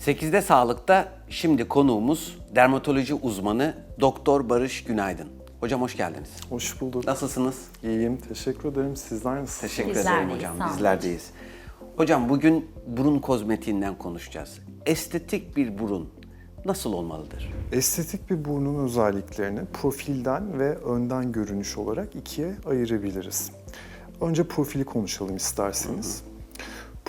8'de Sağlık'ta şimdi konuğumuz dermatoloji uzmanı Doktor Barış Günaydın. Hocam hoş geldiniz. Hoş bulduk. Nasılsınız? İyiyim, teşekkür ederim. Sizler nasılsınız? Teşekkür Bizler ederim deyiz, hocam. sağ olun. Bizlerdeyiz. Hocam bugün burun kozmetiğinden konuşacağız. Estetik bir burun nasıl olmalıdır? Estetik bir burnun özelliklerini profilden ve önden görünüş olarak ikiye ayırabiliriz. Önce profili konuşalım isterseniz.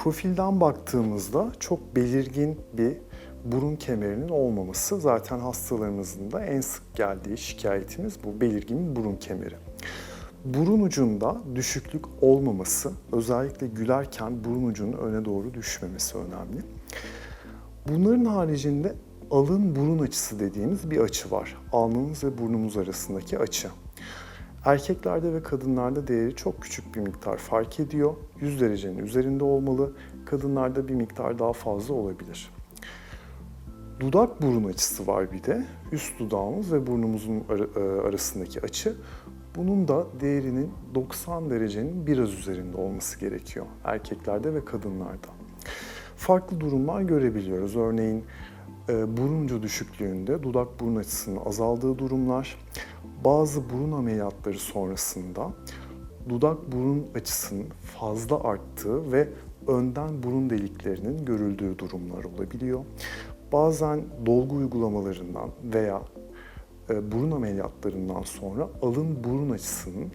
Profilden baktığımızda çok belirgin bir burun kemerinin olmaması zaten hastalarımızın da en sık geldiği şikayetimiz bu belirgin bir burun kemeri. Burun ucunda düşüklük olmaması, özellikle gülerken burun ucunun öne doğru düşmemesi önemli. Bunların haricinde alın burun açısı dediğimiz bir açı var. Alnımız ve burnumuz arasındaki açı. Erkeklerde ve kadınlarda değeri çok küçük bir miktar fark ediyor. 100 derecenin üzerinde olmalı. Kadınlarda bir miktar daha fazla olabilir. Dudak burun açısı var bir de. Üst dudağımız ve burnumuzun e, arasındaki açı. Bunun da değerinin 90 derecenin biraz üzerinde olması gerekiyor erkeklerde ve kadınlarda. Farklı durumlar görebiliyoruz. Örneğin e, burun ucu düşüklüğünde dudak burun açısının azaldığı durumlar, bazı burun ameliyatları sonrasında dudak burun açısının fazla arttığı ve önden burun deliklerinin görüldüğü durumlar olabiliyor. Bazen dolgu uygulamalarından veya e, burun ameliyatlarından sonra alın burun açısının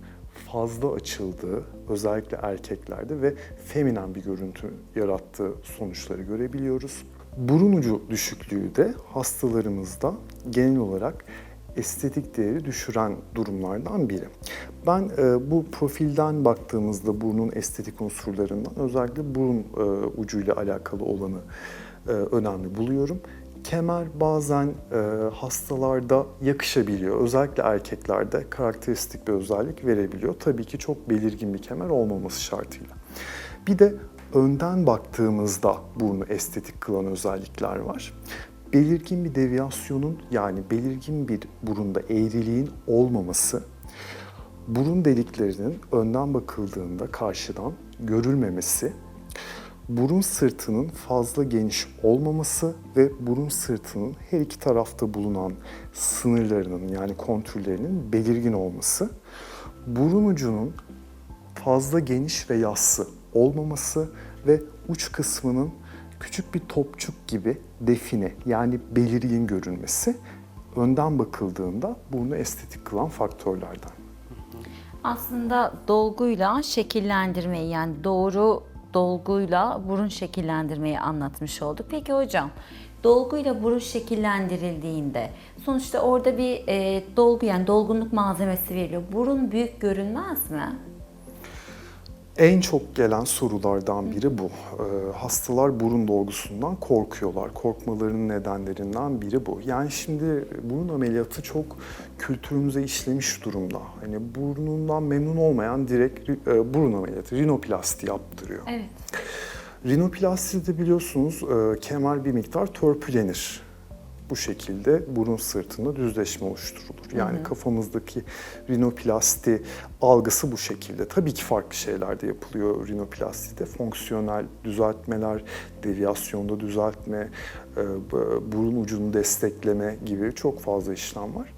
fazla açıldığı, özellikle erkeklerde ve feminen bir görüntü yarattığı sonuçları görebiliyoruz. Burun ucu düşüklüğü de hastalarımızda genel olarak estetik değeri düşüren durumlardan biri. Ben e, bu profilden baktığımızda burnun estetik unsurlarından özellikle burun e, ucuyla alakalı olanı e, önemli buluyorum. Kemer bazen e, hastalarda yakışabiliyor. Özellikle erkeklerde karakteristik bir özellik verebiliyor. Tabii ki çok belirgin bir kemer olmaması şartıyla. Bir de önden baktığımızda burnu estetik kılan özellikler var. Belirgin bir deviyasyonun yani belirgin bir burunda eğriliğin olmaması, burun deliklerinin önden bakıldığında karşıdan görülmemesi, burun sırtının fazla geniş olmaması ve burun sırtının her iki tarafta bulunan sınırlarının yani kontürlerinin belirgin olması, burun ucunun fazla geniş ve yassı olmaması ve uç kısmının küçük bir topçuk gibi define yani belirgin görünmesi önden bakıldığında burnu estetik kılan faktörlerden. Aslında dolguyla şekillendirmeyi yani doğru dolguyla burun şekillendirmeyi anlatmış olduk. Peki hocam dolguyla burun şekillendirildiğinde sonuçta orada bir e, dolgu yani dolgunluk malzemesi veriliyor. Burun büyük görünmez mi? En çok gelen sorulardan biri bu. Ee, hastalar burun dolgusundan korkuyorlar. Korkmalarının nedenlerinden biri bu. Yani şimdi burun ameliyatı çok kültürümüze işlemiş durumda. Hani burnundan memnun olmayan direkt e, burun ameliyatı, rinoplasti yaptırıyor. Evet. Rinoplastide biliyorsunuz e, kemer bir miktar törpülenir. Bu şekilde burun sırtında düzleşme oluşturulur. Yani kafamızdaki rinoplasti algısı bu şekilde. Tabii ki farklı şeyler de yapılıyor rinoplastide. Fonksiyonel düzeltmeler, deviyasyonda düzeltme, e, burun ucunu destekleme gibi çok fazla işlem var.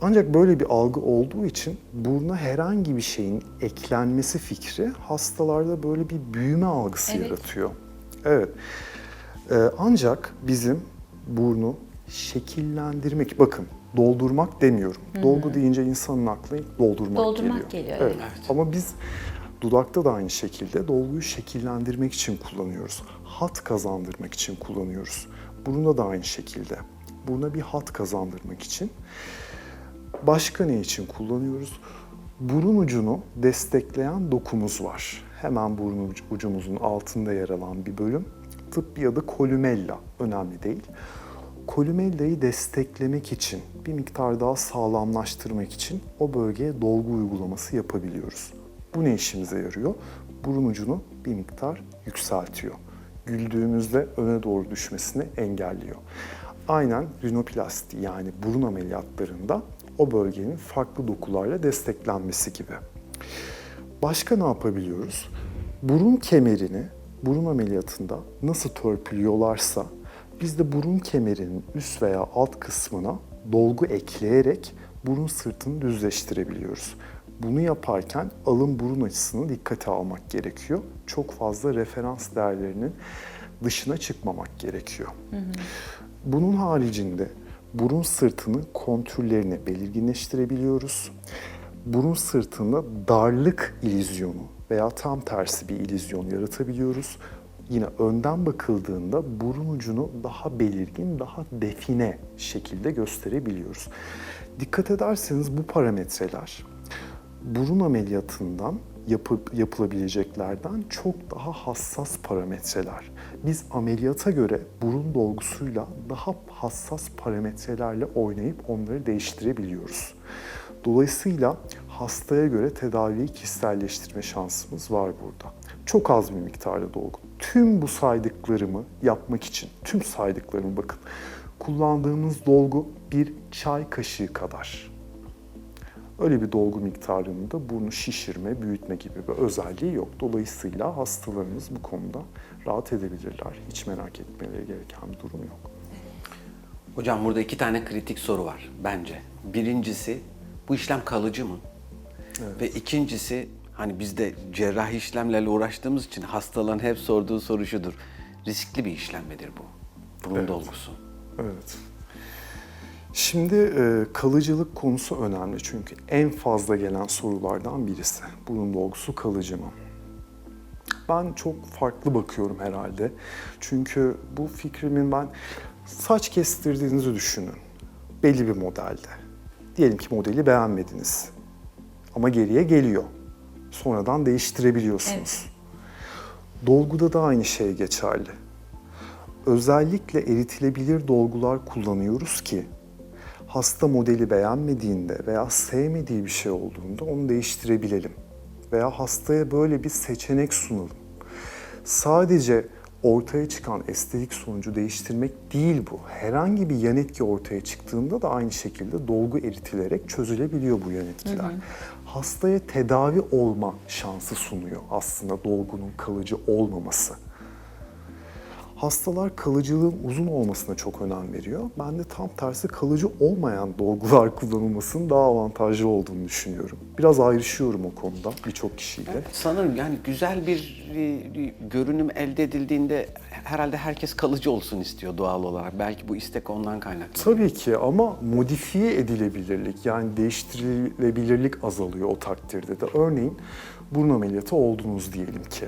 Ancak böyle bir algı olduğu için buruna herhangi bir şeyin eklenmesi fikri hastalarda böyle bir büyüme algısı Evet. yaratıyor. Evet. Ee, ancak bizim burnu şekillendirmek, bakın doldurmak demiyorum. Dolgu deyince insanın aklına doldurmak, Doldurmak geliyor. geliyor, Evet. evet. Ama biz dudakta da aynı şekilde dolguyu şekillendirmek için kullanıyoruz. Hat kazandırmak için kullanıyoruz. Burunda da aynı şekilde. Buruna bir hat kazandırmak için. Başka ne için kullanıyoruz? Burun ucunu destekleyen dokumuz var. Hemen burun uc- ucumuzun altında yer alan bir bölüm. Tıbbi adı kolümella, önemli değil. Kolümella'yı desteklemek için, bir miktar daha sağlamlaştırmak için o bölgeye dolgu uygulaması yapabiliyoruz. Bu ne işimize yarıyor? Burun ucunu bir miktar yükseltiyor. Güldüğümüzde öne doğru düşmesini engelliyor. Aynen rinoplasti yani burun ameliyatlarında o bölgenin farklı dokularla desteklenmesi gibi. Başka ne yapabiliyoruz? Burun kemerini burun ameliyatında nasıl törpülüyorlarsa biz de burun kemerinin üst veya alt kısmına dolgu ekleyerek burun sırtını düzleştirebiliyoruz. Bunu yaparken alın burun açısını dikkate almak gerekiyor. Çok fazla referans değerlerinin dışına çıkmamak gerekiyor. Bunun haricinde burun sırtının kontürlerini belirginleştirebiliyoruz. Burun sırtında darlık ilizyonu veya tam tersi bir ilizyon yaratabiliyoruz. Yine önden bakıldığında burun ucunu daha belirgin, daha define şekilde gösterebiliyoruz. Dikkat ederseniz bu parametreler burun ameliyatından yapıp yapılabileceklerden çok daha hassas parametreler. Biz ameliyata göre burun dolgusuyla daha hassas parametrelerle oynayıp onları değiştirebiliyoruz. Dolayısıyla hastaya göre tedaviyi kişiselleştirme şansımız var burada. Çok az bir miktarda dolgu. Tüm bu saydıklarımı yapmak için, tüm saydıklarımı bakın. Kullandığımız dolgu bir çay kaşığı kadar. Öyle bir dolgu miktarında burnu şişirme, büyütme gibi bir özelliği yok. Dolayısıyla hastalarımız bu konuda rahat edebilirler. Hiç merak etmeleri gereken bir durum yok. Hocam burada iki tane kritik soru var bence. Birincisi bu işlem kalıcı mı? Ve ikincisi hani biz de cerrahi işlemlerle uğraştığımız için hastaların hep sorduğu soru şudur. Riskli bir işlem midir bu? Burun Evet. dolgusu. Evet. Şimdi e, kalıcılık konusu önemli çünkü en fazla gelen sorulardan birisi. Burun dolgusu kalıcı mı? Ben çok farklı bakıyorum herhalde. Çünkü bu fikrimin ben saç kestirdiğinizi düşünün. Belli bir modelde. Diyelim ki modeli beğenmediniz. Ama geriye geliyor. Sonradan değiştirebiliyorsunuz. Dolguda da aynı şey geçerli. Özellikle eritilebilir dolgular kullanıyoruz ki hasta modeli beğenmediğinde veya sevmediği bir şey olduğunda onu değiştirebilelim. Veya hastaya böyle bir seçenek sunalım. Sadece ortaya çıkan estetik sonucu değiştirmek değil bu. Herhangi bir yan etki ortaya çıktığında da aynı şekilde dolgu eritilerek çözülebiliyor bu yan etkiler. Hastaya tedavi olma şansı sunuyor aslında dolgunun kalıcı olmaması. Hastalar kalıcılığın uzun olmasına çok önem veriyor. Ben de tam tersi kalıcı olmayan dolgular kullanılmasının daha avantajlı olduğunu düşünüyorum. Biraz ayrışıyorum o konuda birçok kişiyle. Sanırım yani güzel bir görünüm elde edildiğinde herhalde herkes kalıcı olsun istiyor doğal olarak. Belki bu istek ondan kaynaklı. Tabii ki ama modifiye edilebilirlik yani değiştirilebilirlik azalıyor o takdirde de. Örneğin burun ameliyatı oldunuz diyelim ki.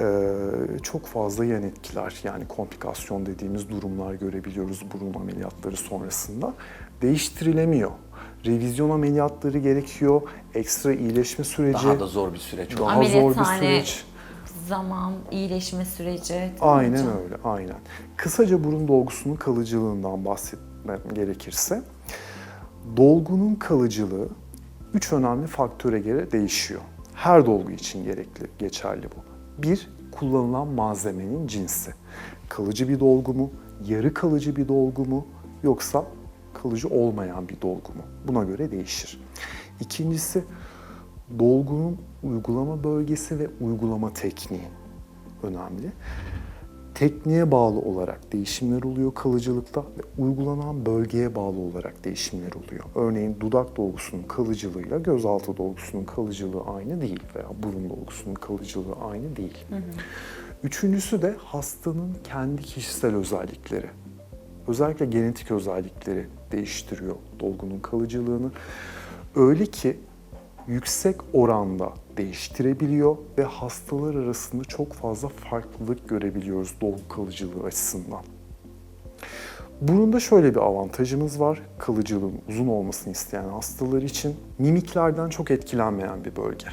Ee, çok fazla yan etkiler yani komplikasyon dediğimiz durumlar görebiliyoruz burun ameliyatları sonrasında. Değiştirilemiyor. Revizyon ameliyatları gerekiyor, ekstra iyileşme süreci, Daha da zor bir süreç daha zor bir Ameliyathane süreç. zaman, iyileşme süreci. Aynen hocam? öyle, aynen. Kısaca burun dolgusunun kalıcılığından bahsetmem gerekirse, dolgunun kalıcılığı üç önemli faktöre göre değişiyor. Her dolgu için gerekli, geçerli bu. Bir, kullanılan malzemenin cinsi. Kalıcı bir dolgu mu, yarı kalıcı bir dolgu mu, yoksa kalıcı olmayan bir dolgu mu? Buna göre değişir. İkincisi, dolgunun uygulama bölgesi ve uygulama tekniği önemli. Tekniğe bağlı olarak değişimler oluyor kalıcılıkta ve uygulanan bölgeye bağlı olarak değişimler oluyor. Örneğin dudak dolgusunun kalıcılığıyla gözaltı dolgusunun kalıcılığı aynı değil veya burun dolgusunun kalıcılığı aynı değil. Üçüncüsü de hastanın kendi kişisel özellikleri. Özellikle genetik özellikleri değiştiriyor dolgunun kalıcılığını. Öyle ki yüksek oranda değiştirebiliyor ve hastalar arasında çok fazla farklılık görebiliyoruz dolgu kalıcılığı açısından. Burunda şöyle bir avantajımız var. Kalıcılığın uzun olmasını isteyen hastalar için mimiklerden çok etkilenmeyen bir bölge.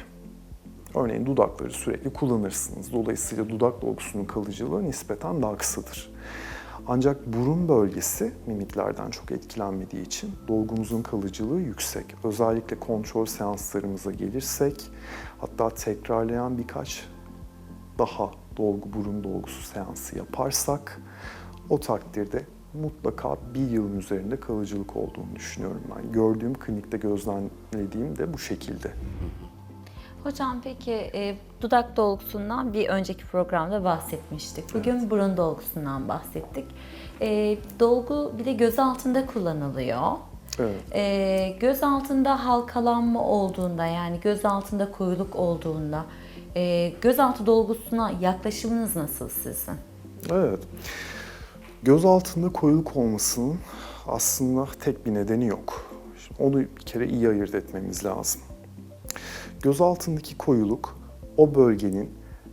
Örneğin dudakları sürekli kullanırsınız. Dolayısıyla dudak dolgusunun kalıcılığı nispeten daha kısadır. Ancak burun bölgesi mimiklerden çok etkilenmediği için dolgumuzun kalıcılığı yüksek. Özellikle kontrol seanslarımıza gelirsek, hatta tekrarlayan birkaç daha dolgu burun dolgusu seansı yaparsak, o takdirde mutlaka bir yılın üzerinde kalıcılık olduğunu düşünüyorum ben. Gördüğüm klinikte gözlemlediğim de bu şekilde. Hocam peki e, dudak dolgusundan bir önceki programda bahsetmiştik. Bugün burun dolgusundan bahsettik. E, dolgu bir de göz altında kullanılıyor. Evet. E, göz altında halkalanma olduğunda yani göz altında koyuluk olduğunda e, gözaltı dolgusuna yaklaşımınız nasıl sizin? Evet. Göz altında koyuluk olmasının aslında tek bir nedeni yok. Şimdi onu bir kere iyi ayırt etmemiz lazım. Göz altındaki koyuluk o bölgenin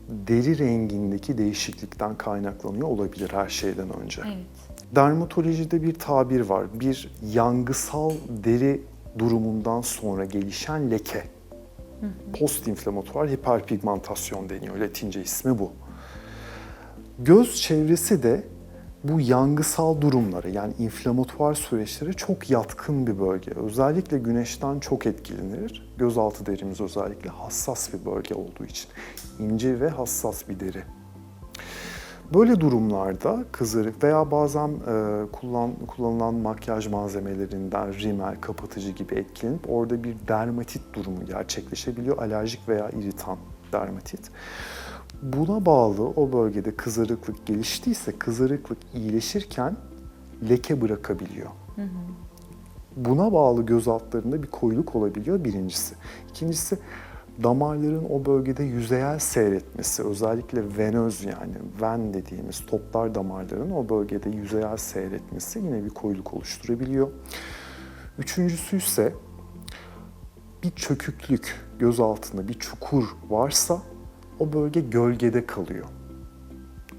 deri rengindeki değişiklikten kaynaklanıyor olabilir her şeyden önce. Evet. Dermatolojide bir tabir var. Bir yangısal deri durumundan sonra gelişen leke. Postinflamatuar hiperpigmentasyon deniyor. Latince ismi bu. Göz çevresi de bu yangısal durumlara yani inflamatuar süreçlere çok yatkın bir bölge. Özellikle güneşten çok etkilenir. Gözaltı derimiz özellikle hassas bir bölge olduğu için. ince ve hassas bir deri. Böyle durumlarda kızarık veya bazen e, kullan, kullanılan makyaj malzemelerinden rimel, kapatıcı gibi etkilenip orada bir dermatit durumu gerçekleşebiliyor. Alerjik veya iritan dermatit. Buna bağlı o bölgede kızarıklık geliştiyse kızarıklık iyileşirken leke bırakabiliyor. Buna bağlı göz altlarında bir koyuluk olabiliyor birincisi. İkincisi damarların o bölgede yüzeyel seyretmesi, özellikle venöz yani ven dediğimiz toplar damarların o bölgede yüzeyel seyretmesi yine bir koyuluk oluşturabiliyor. Üçüncüsü ise bir çöküklük göz altında bir çukur varsa o bölge gölgede kalıyor.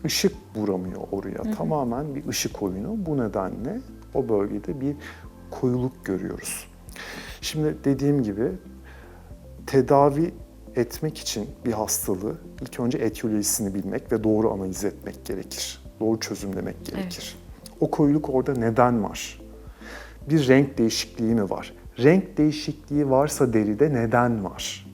Işık vuramıyor oraya. Tamamen bir ışık oyunu. Bu nedenle o bölgede bir koyuluk görüyoruz. Şimdi dediğim gibi tedavi etmek için bir hastalığı ilk önce etiyolojisini bilmek ve doğru analiz etmek gerekir. Doğru çözümlemek gerekir. O koyuluk orada neden var? Bir renk değişikliği mi var? Renk değişikliği varsa deride neden var?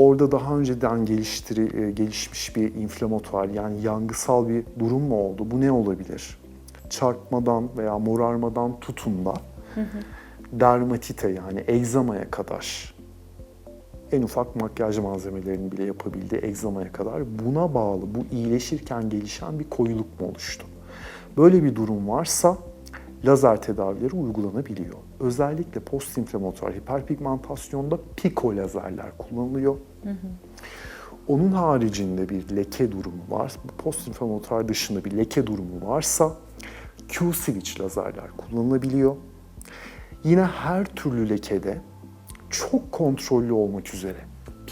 Orada daha önceden geliştiri, e, gelişmiş bir inflamatuar yani yangısal bir durum mu oldu? Bu ne olabilir? Çarpmadan veya morarmadan tutun da dermatite yani egzamaya kadar en ufak makyaj malzemelerinin bile yapabildiği egzamaya kadar buna bağlı bu iyileşirken gelişen bir koyuluk mu oluştu? Böyle bir durum varsa lazer tedavileri uygulanabiliyor. Özellikle postinflamatuar hiperpigmentasyonda piko lazerler kullanılıyor. Onun haricinde bir leke durumu var. Postinflamatuar dışında bir leke durumu varsa Q-switch lazerler kullanılabiliyor. Yine her türlü lekede çok kontrollü olmak üzere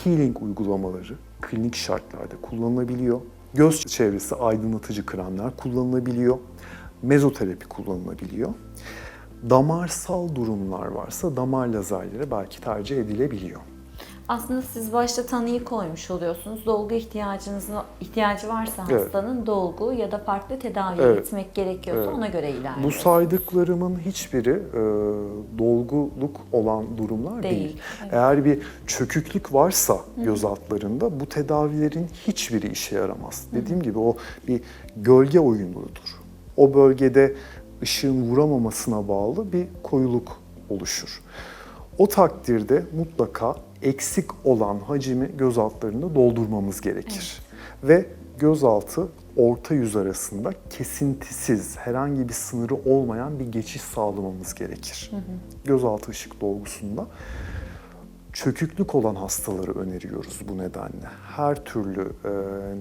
peeling uygulamaları klinik şartlarda kullanılabiliyor. Göz çevresi aydınlatıcı kremler kullanılabiliyor. Mezoterapi kullanılabiliyor. Damarsal durumlar varsa damar lazerleri belki tercih edilebiliyor. Aslında siz başta tanıyı koymuş oluyorsunuz. Dolgu ihtiyacınız ihtiyacı varsa Evet. hastanın dolgu ya da farklı tedaviye Evet. gitmek gerekiyorsa Evet. ona göre Bu ilerliyor. saydıklarımın hiçbiri e, dolguluk olan durumlar değil. Değil, evet. Eğer bir çöküklük varsa göz altlarında bu tedavilerin hiçbiri işe yaramaz. Dediğim gibi o bir gölge oyunudur. O bölgede ışığın vuramamasına bağlı bir koyuluk oluşur. O takdirde mutlaka eksik olan hacimi göz altlarında doldurmamız gerekir. Ve gözaltı orta yüz arasında kesintisiz, herhangi bir sınırı olmayan bir geçiş sağlamamız gerekir. Gözaltı ışık dolgusunda çöküklük olan hastaları öneriyoruz bu nedenle. Her türlü e,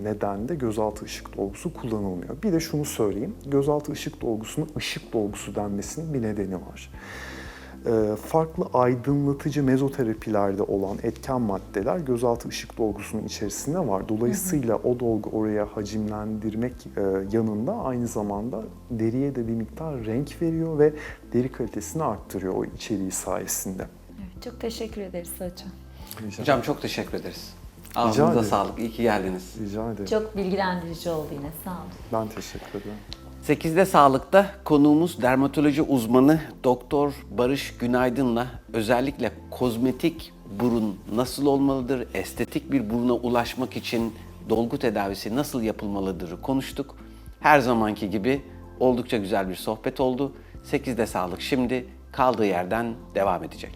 nedende gözaltı ışık dolgusu kullanılmıyor. Bir de şunu söyleyeyim, gözaltı ışık dolgusuna ışık dolgusu denmesinin bir nedeni var. E, farklı aydınlatıcı mezoterapilerde olan etken maddeler gözaltı ışık dolgusunun içerisinde var. Dolayısıyla o dolgu oraya hacimlendirmek e, yanında aynı zamanda deriye de bir miktar renk veriyor ve deri kalitesini arttırıyor o içeriği sayesinde. Çok teşekkür ederiz hocam. Hocam çok teşekkür ederiz. Ağzınıza ederim. sağlık. İyi ki geldiniz. Rica ederim. Çok bilgilendirici oldu yine. Sağ olun. Ben teşekkür ederim. 8'de Sağlık'ta konuğumuz dermatoloji uzmanı Doktor Barış Günaydın'la özellikle kozmetik burun nasıl olmalıdır, estetik bir buruna ulaşmak için dolgu tedavisi nasıl yapılmalıdır konuştuk. Her zamanki gibi oldukça güzel bir sohbet oldu. 8'de Sağlık şimdi kaldığı yerden devam edecek.